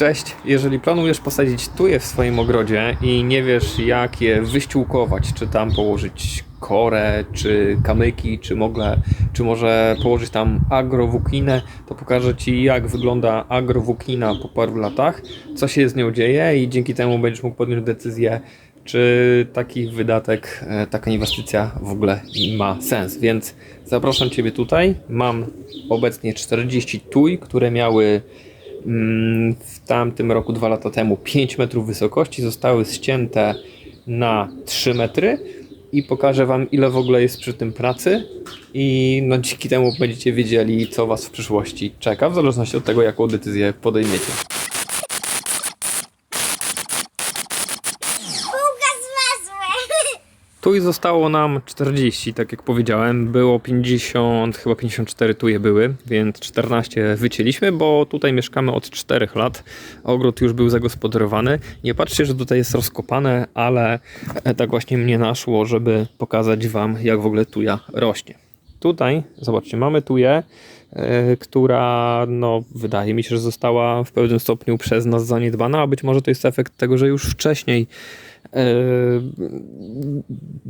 Cześć, jeżeli planujesz posadzić tuje w swoim ogrodzie i nie wiesz jak je wyściółkować, czy tam położyć korę, czy kamyki, czy, mogę, czy może położyć tam agrowukinę, to pokażę Ci jak wygląda agrowukina po paru latach, co się z nią dzieje i dzięki temu będziesz mógł podjąć decyzję, czy taki wydatek, e, taka inwestycja w ogóle ma sens. Więc zapraszam Ciebie tutaj. Mam obecnie 40 tuj, które miały w tamtym roku, dwa lata temu, 5 metrów wysokości, zostały ścięte na 3 metry i pokażę Wam, ile w ogóle jest przy tym pracy. I no, dzięki temu będziecie wiedzieli, co Was w przyszłości czeka, w zależności od tego, jaką decyzję podejmiecie. Tu i zostało nam 40, tak jak powiedziałem. Było 50, chyba 54 tuje były, więc 14 wycięliśmy, bo tutaj mieszkamy od 4 lat. Ogród już był zagospodarowany. Nie patrzcie, że tutaj jest rozkopane, ale e, tak właśnie mnie naszło, żeby pokazać Wam, jak w ogóle tuja rośnie. Tutaj, zobaczcie, mamy tuję, e, która no, wydaje mi się, że została w pewnym stopniu przez nas zaniedbana, a być może to jest efekt tego, że już wcześniej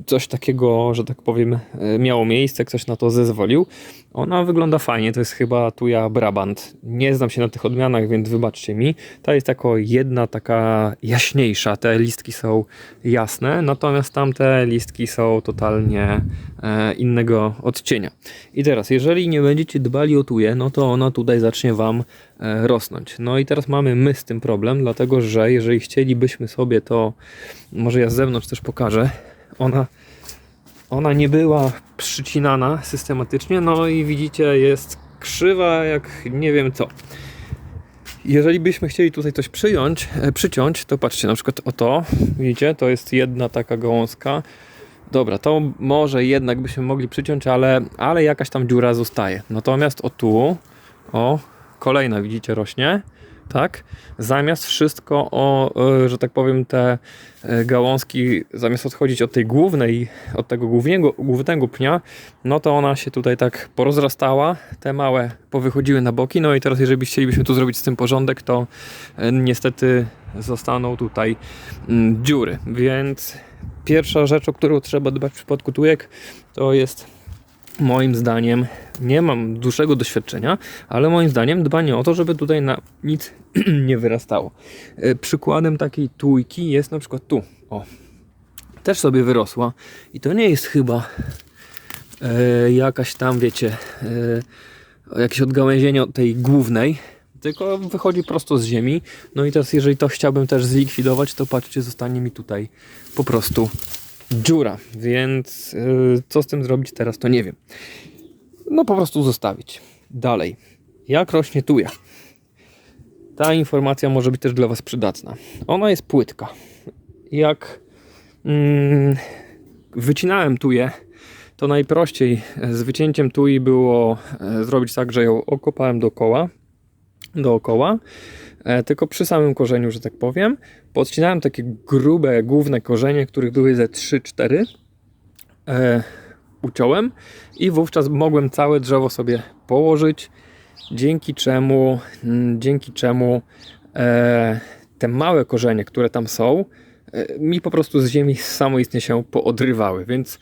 coś takiego, że tak powiem, e, miało miejsce, ktoś na to zezwolił. Ona wygląda fajnie, to jest chyba tuja Brabant. Nie znam się na tych odmianach, więc wybaczcie mi. Ta jest jako jedna taka jaśniejsza, te listki są jasne, natomiast tamte listki są totalnie e, innego odcienia. I teraz, jeżeli nie będziecie dbali o tuję, no to ona tutaj zacznie Wam rosnąć. No i teraz mamy my z tym problem, dlatego że jeżeli chcielibyśmy sobie to, może ja z zewnątrz też pokażę, ona ona nie była przycinana systematycznie, no i widzicie, jest krzywa jak nie wiem co. Jeżeli byśmy chcieli tutaj coś przyjąć, e, przyciąć, to patrzcie na przykład o to, widzicie, to jest jedna taka gałązka. Dobra, to może jednak byśmy mogli przyciąć, ale, ale jakaś tam dziura zostaje. Natomiast o tu, o, kolejna widzicie rośnie, tak? Zamiast wszystko o, e, że tak powiem, te e, gałązki, zamiast odchodzić od tej głównej, od tego głównego, głównego pnia, no to ona się tutaj tak porozrastała, te małe powychodziły na boki, no i teraz jeżeli chcielibyśmy tu zrobić z tym porządek, to e, niestety zostaną tutaj mm, dziury, więc pierwsza rzecz, o którą trzeba dbać w przypadku tujek, to jest moim zdaniem, nie mam dłuższego doświadczenia, ale moim zdaniem dbanie o to, żeby tutaj na nic nie wyrastało. E, Przykładem takiej tujki jest na przykład tu. O, też sobie wyrosła i to nie jest chyba e, jakaś tam, wiecie, e, jakieś odgałęzienie od tej głównej, tylko wychodzi prosto z ziemi. No i teraz, jeżeli to chciałbym też zlikwidować, to patrzcie, zostanie mi tutaj po prostu dziura, więc yy, co z tym zrobić teraz, to nie wiem. No po prostu zostawić. Dalej. Jak rośnie tuja? Ta informacja może być też dla Was przydatna. Ona jest płytka. Jak mm, wycinałem tuję, to najprościej z wycięciem tui było e, zrobić tak, że ją okopałem dookoła, dookoła, e, tylko przy samym korzeniu, że tak powiem. Podcinałem takie grube, główne korzenie, których były ze 3-4. E, uciąłem i wówczas mogłem całe drzewo sobie położyć, dzięki czemu, mm, dzięki czemu e, te małe korzenie, które tam są, e, mi po prostu z ziemi samoistnie się poodrywały, więc e,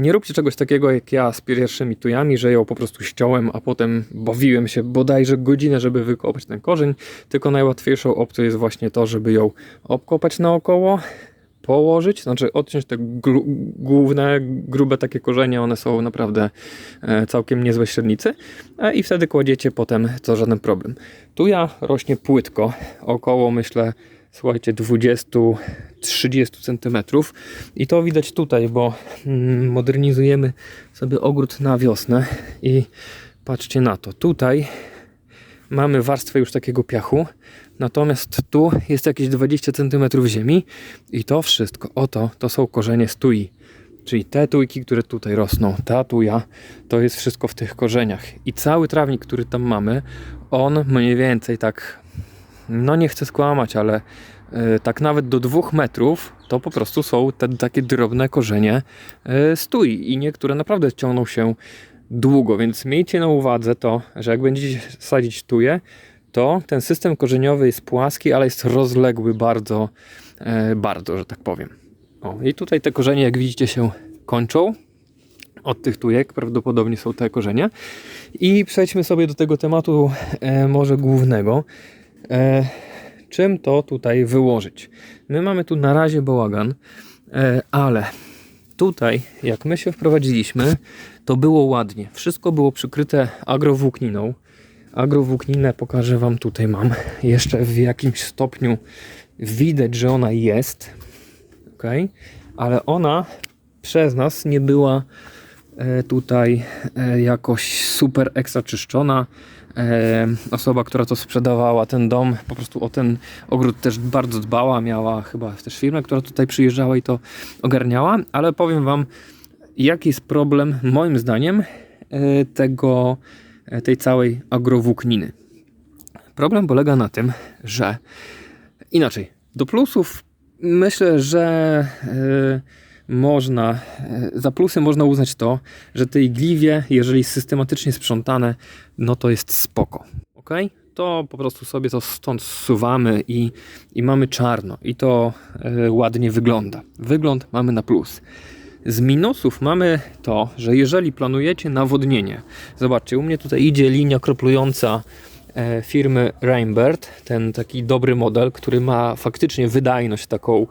nie róbcie czegoś takiego jak ja z pierwszymi tujami, że ją po prostu ściąłem, a potem bawiłem się bodajże godzinę, żeby wykopać ten korzeń, tylko najłatwiejszą opcją jest właśnie to, żeby ją obkopać naokoło, położyć, znaczy odciąć te gru, główne, grube takie korzenie, one są naprawdę e, całkiem niezłe średnicy e, i wtedy kładziecie potem, to żaden problem. Tuja rośnie płytko, około myślę, słuchajcie, 20-30 cm i to widać tutaj, bo mm, modernizujemy sobie ogród na wiosnę i patrzcie na to, tutaj mamy warstwę już takiego piachu, natomiast tu jest jakieś 20 cm ziemi i to wszystko, oto, to są korzenie z tui. Czyli te tujki, które tutaj rosną, ta tuja, to jest wszystko w tych korzeniach. I cały trawnik, który tam mamy, on mniej więcej tak, no nie chcę skłamać, ale e, tak nawet do dwóch metrów to po prostu są te takie drobne korzenie e, tui. I niektóre naprawdę ciągną się długo, więc miejcie na uwadze to, że jak będziecie sadzić tuje, to ten system korzeniowy jest płaski, ale jest rozległy bardzo, e, bardzo, że tak powiem. O, i tutaj te korzenie, jak widzicie, się kończą. Od tych tujek prawdopodobnie są te korzenie. I przejdźmy sobie do tego tematu może głównego. E, czym to tutaj wyłożyć? My mamy tu na razie bałagan, e, ale tutaj, jak my się wprowadziliśmy, to było ładnie. Wszystko było przykryte agrowłókniną. Agrowłókninę pokażę Wam tutaj mam. Jeszcze w jakimś stopniu widać, że ona jest. ok? Ale ona przez nas nie była e, tutaj e, jakoś super ekstra czyszczona. E, Osoba, która to sprzedawała, ten dom, po prostu o ten ogród też bardzo dbała. Miała chyba też firmę, która tutaj przyjeżdżała i to ogarniała. Ale powiem Wam, jaki jest problem, moim zdaniem, e, tego, e, tej całej agrowłókniny. Problem polega na tym, że inaczej, do plusów myślę, że można, e, za plusy można uznać to, że te igliwie, jeżeli systematycznie sprzątane, no to jest spoko. ok? To po prostu sobie to stąd zsuwamy i, i mamy czarno i to e, ładnie wygląda. Wygląd mamy na plus. Z minusów mamy to, że jeżeli planujecie nawodnienie, zobaczcie, u mnie tutaj idzie linia kroplująca firmy Rainbird, ten taki dobry model, który ma faktycznie wydajność taką,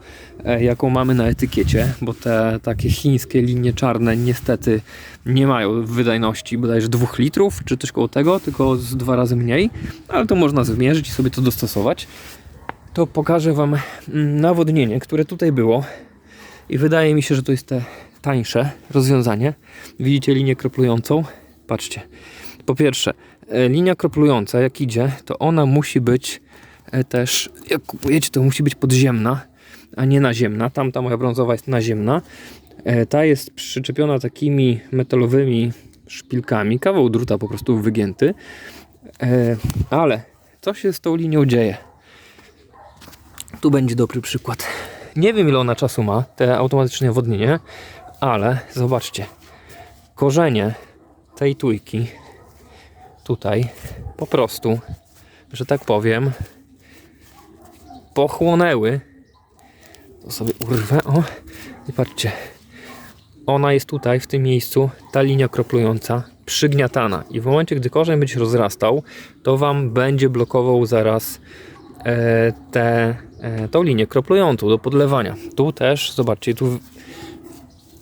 e, jaką mamy na etykiecie, bo te takie chińskie linie czarne niestety nie mają wydajności bodajże 2 litrów, czy coś koło tego, tylko z dwa razy mniej, ale to można zmierzyć i sobie to dostosować. To pokażę Wam mm, nawodnienie, które tutaj było i wydaje mi się, że to jest te tańsze rozwiązanie. Widzicie linię kroplującą? Patrzcie. Po pierwsze, e, linia kroplująca, jak idzie, to ona musi być e, też, jak kupujecie, to musi być podziemna, a nie naziemna. Tamta moja brązowa jest naziemna. E, Ta jest przyczepiona takimi metalowymi szpilkami, kawał druta po prostu wygięty. Ale co się z tą linią dzieje? Tu będzie dobry przykład. Nie wiem ile ona czasu ma, te automatyczne nawodnienie, ale zobaczcie, korzenie tej tujki tutaj po prostu, że tak powiem, pochłonęły. To sobie urwę, o i patrzcie, ona jest tutaj w tym miejscu, ta linia kroplująca, przygniatana i w momencie, gdy korzeń będzie rozrastał, to Wam będzie blokował zaraz e, tę e, linię kroplującą do podlewania. Tu też, zobaczcie, tu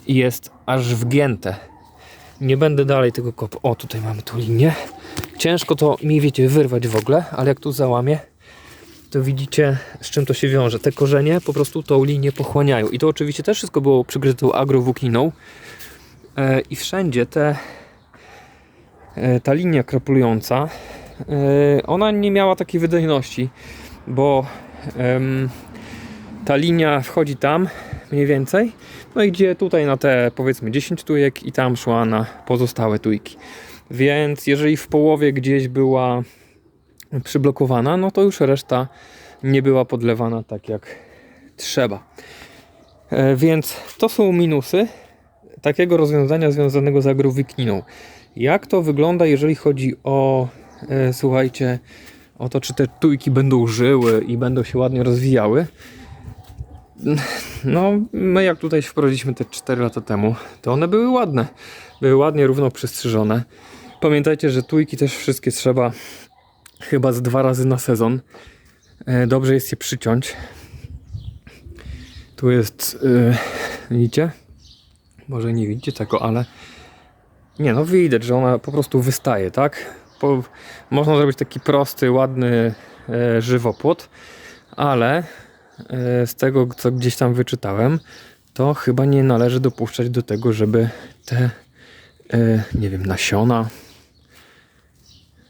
jest aż wgięte. Nie będę dalej tego kop. O, tutaj mamy tą linię. Ciężko to mi, wiecie, wyrwać w ogóle, ale jak tu załamię, to widzicie, z czym to się wiąże. Te korzenie po prostu tą linię pochłaniają. I to oczywiście też wszystko było przykryte tą agrowłókniną. E, I wszędzie te, e, ta linia kroplująca, e, ona nie miała takiej wydajności, bo ta linia wchodzi tam mniej więcej, no i gdzie tutaj na te powiedzmy 10 tujek i tam szła na pozostałe tujki. Więc jeżeli w połowie gdzieś była przyblokowana, no to już reszta nie była podlewana tak jak trzeba. E, Więc to są minusy takiego rozwiązania związanego z agrowykniną. Jak to wygląda, jeżeli chodzi o, e, słuchajcie, o to, czy te tujki będą żyły i będą się ładnie rozwijały? No, my jak tutaj wprowadziliśmy te 4 lata temu, to one były ładne. Były ładnie, równo przystrzyżone. Pamiętajcie, że tujki też wszystkie trzeba chyba z dwa razy na sezon. E, Dobrze jest je przyciąć. Tu jest, yy, widzicie? Może nie widzicie tego, ale nie no widać, że ona po prostu wystaje, tak? Po, można zrobić taki prosty, ładny e, żywopłot, ale z tego, co gdzieś tam wyczytałem, to chyba nie należy dopuszczać do tego, żeby te, e, nie wiem, nasiona,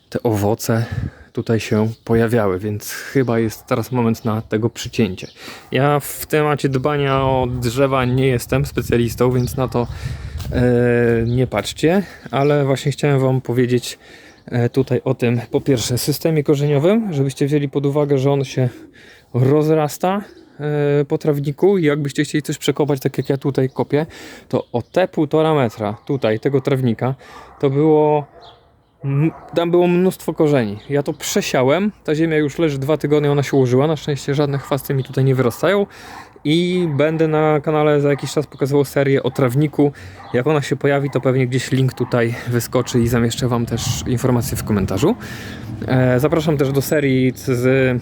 te owoce tutaj się pojawiały, więc chyba jest teraz moment na tego przycięcie. Ja w temacie dbania o drzewa nie jestem specjalistą, więc na to e, nie patrzcie, ale właśnie chciałem Wam powiedzieć e, tutaj o tym, po pierwsze, systemie korzeniowym, żebyście wzięli pod uwagę, że on się rozrasta e, po trawniku i jakbyście chcieli coś przekopać, tak jak ja tutaj kopię, to o te półtora metra tutaj tego trawnika to było Tam było mnóstwo korzeni. Ja to przesiałem. Ta ziemia już leży dwa tygodnie, ona się ułożyła. Na szczęście żadne chwasty mi tutaj nie wyrastają. I będę na kanale za jakiś czas pokazywał serię o trawniku. Jak ona się pojawi, to pewnie gdzieś link tutaj wyskoczy i zamieszczę Wam też informacje w komentarzu. E, zapraszam też do serii z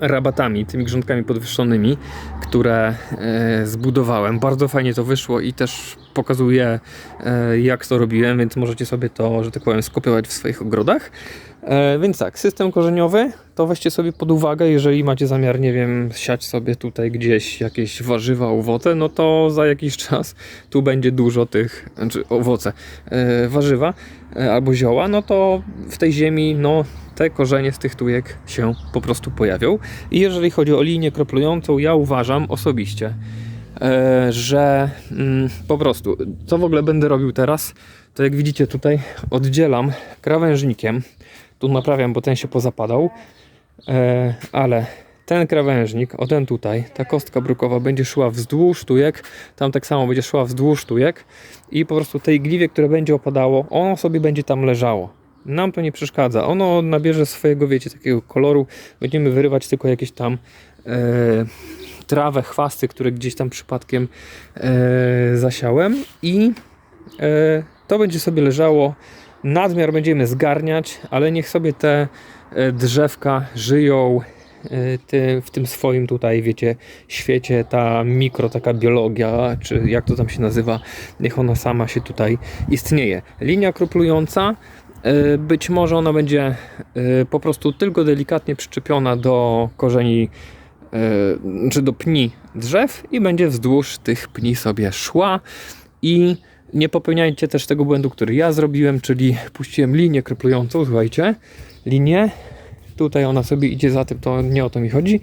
rabatami, tymi grządkami podwyższonymi, które e, zbudowałem. Bardzo fajnie to wyszło i też pokazuję, e, jak to robiłem, więc możecie sobie to, że tak powiem, skopiować w swoich ogrodach. E, więc tak, system korzeniowy to weźcie sobie pod uwagę, jeżeli macie zamiar, nie wiem, siać sobie tutaj gdzieś jakieś warzywa, owoce, no to za jakiś czas tu będzie dużo tych, znaczy owoce, e, warzywa albo zioła, no to w tej ziemi, no te korzenie z tych tujek się po prostu pojawią. I jeżeli chodzi o linię kroplującą, ja uważam osobiście, że mm, po prostu, co w ogóle będę robił teraz, to jak widzicie tutaj oddzielam krawężnikiem, tu naprawiam, bo ten się pozapadał, e, ale ten krawężnik, o ten tutaj, ta kostka brukowa będzie szła wzdłuż tujek, tam tak samo będzie szła wzdłuż tujek i po prostu tej gliwie, które będzie opadało, ono sobie będzie tam leżało. Nam to nie przeszkadza. Ono nabierze swojego, wiecie, takiego koloru. Będziemy wyrywać tylko jakieś tam e, trawę, chwasty, które gdzieś tam przypadkiem e, zasiałem i e, to będzie sobie leżało. Nadmiar będziemy zgarniać, ale niech sobie te e, drzewka żyją e, ty, w tym swoim tutaj, wiecie, świecie, ta mikro, taka biologia, czy jak to tam się nazywa, niech ona sama się tutaj istnieje. Linia kroplująca, e, być może ona będzie po prostu tylko delikatnie przyczepiona do korzeni, czy do pni drzew i będzie wzdłuż tych pni sobie szła i nie popełniajcie też tego błędu, który ja zrobiłem, czyli puściłem linię kroplującą, słuchajcie, linię, tutaj ona sobie idzie za tym, to nie o to mi chodzi,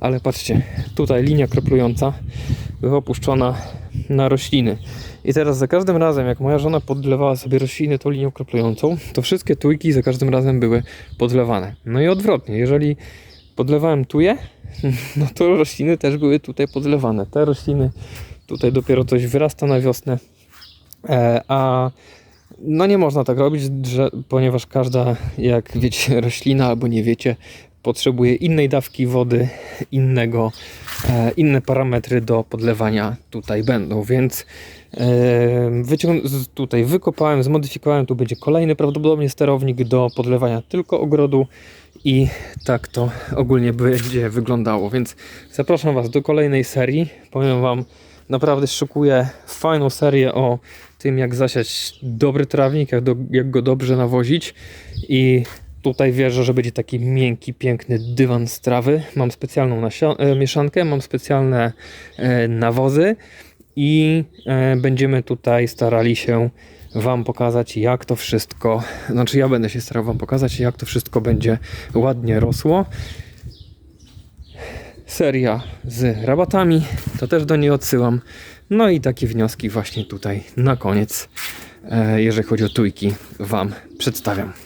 ale patrzcie, tutaj linia kroplująca była opuszczona na rośliny. I teraz za każdym razem, jak moja żona podlewała sobie rośliny tą linią kroplującą, to wszystkie tujki za każdym razem były podlewane. No i odwrotnie, jeżeli podlewałem tuje, no to rośliny też były tutaj podlewane. Te rośliny tutaj dopiero coś wyrasta na wiosnę, e, a no nie można tak robić, ponieważ każda, jak wiecie, roślina albo nie wiecie, potrzebuje innej dawki wody, innego, e, inne parametry do podlewania tutaj będą, więc e, tutaj wykopałem, zmodyfikowałem, tu będzie kolejny prawdopodobnie sterownik do podlewania tylko ogrodu i tak to ogólnie będzie wyglądało, więc zapraszam Was do kolejnej serii, powiem Wam, naprawdę szykuję fajną serię o tym, jak zasiać dobry trawnik, jak, do, jak go dobrze nawozić i tutaj wierzę, że będzie taki miękki, piękny dywan z trawy. Mam specjalną e, mieszankę, mam specjalne e, nawozy i e, będziemy tutaj starali się Wam pokazać, jak to wszystko, znaczy ja będę się starał Wam pokazać, jak to wszystko będzie ładnie rosło. Seria z rabatami, to też do niej odsyłam. No i takie wnioski właśnie tutaj na koniec, jeżeli chodzi o tujki, Wam przedstawiam.